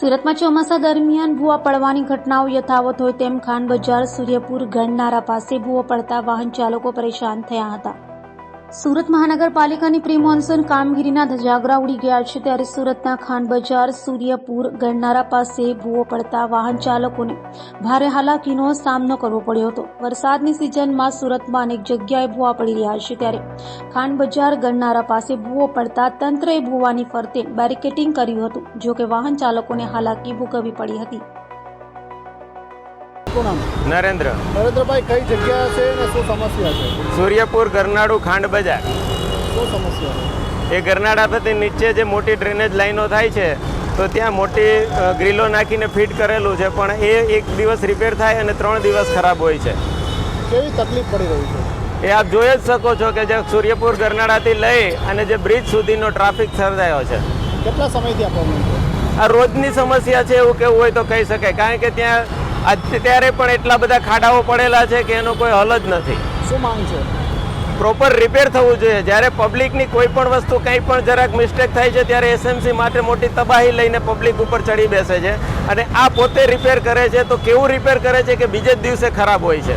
સુરતમાં ચોમાસા દરમિયાન ભૂવા પડવાની ઘટનાઓ યથાવત હોય તેમ ખાન બજાર સૂર્યપુર ગણનારા પાસે ભૂવો પડતા વાહન ચાલકો પરેશાન થયા હતા. સુરત મહાનગરપાલિકાની પ્રી મોન્સૂન કામગીરીના ધજાગરા ઉડી ગયા છે ત્યારે સુરતના ખાન બજાર, સૂર્યપુર, ગણનારા પાસે ભૂવો પડતા વાહન ચાલકોને ભારે હાલાકીનો સામનો કરવો પડ્યો હતો. વરસાદની સિઝનમાં સુરતમાં અનેક જગ્યાએ ભૂવા પડી રહ્યા છે ત્યારે ખાન બજાર, ગણનારા પાસે ભૂવો પડતા તંત્રએ ભૂવાની ફરતે બેરિકેટિંગ કર્યું હતું જો કે વાહન ચાલકોને હાલાકી ભોગવવી પડી હતી. શું નામ? નરેન્દ્ર. નરેન્દ્રભાઈ કઈ જગ્યા છે અને શું સમસ્યા છે? સૂર્યપુર ગરનાળુ ખાંડ બજાર. શું સમસ્યા છે? એ ગરનાળા પરથી નીચે જે મોટી ડ્રેનેજ લાઈનો થાય છે તો ત્યાં મોટી ગ્રીલો નાખીને ફિટ કરેલું છે પણ એ એક દિવસ રિપેર થાય અને ત્રણ દિવસ ખરાબ હોય છે. કેવી તકલીફ પડી રહી છે? એ આપ જોઈ જ શકો છો કે જે સૂર્યપુર ગરનાળાથી લઈ અને જે બ્રિજ સુધીનો ટ્રાફિક સર્જાયો છે. કેટલા સમયથી આ પ્રોબ્લેમ છે આ રોજની સમસ્યા છે એવું કેવું હોય તો કહી શકાય કારણ કે ત્યાં અત્યારે પણ એટલા બધા ખાડાઓ પડેલા છે કે એનો કોઈ હલ જ નથી. શું માંગ છે? પ્રોપર રિપેર થવું જોઈએ. જ્યારે પબ્લિકની કોઈ પણ વસ્તુ કંઈ પણ જરાક મિસ્ટેક થાય છે ત્યારે એસએમસી માટે મોટી તબાહી લઈને પબ્લિક ઉપર ચડી બેસે છે. અને આ પોતે રિપેર કરે છે તો કેવું રિપેર કરે છે કે બીજે જ દિવસે ખરાબ હોય છે?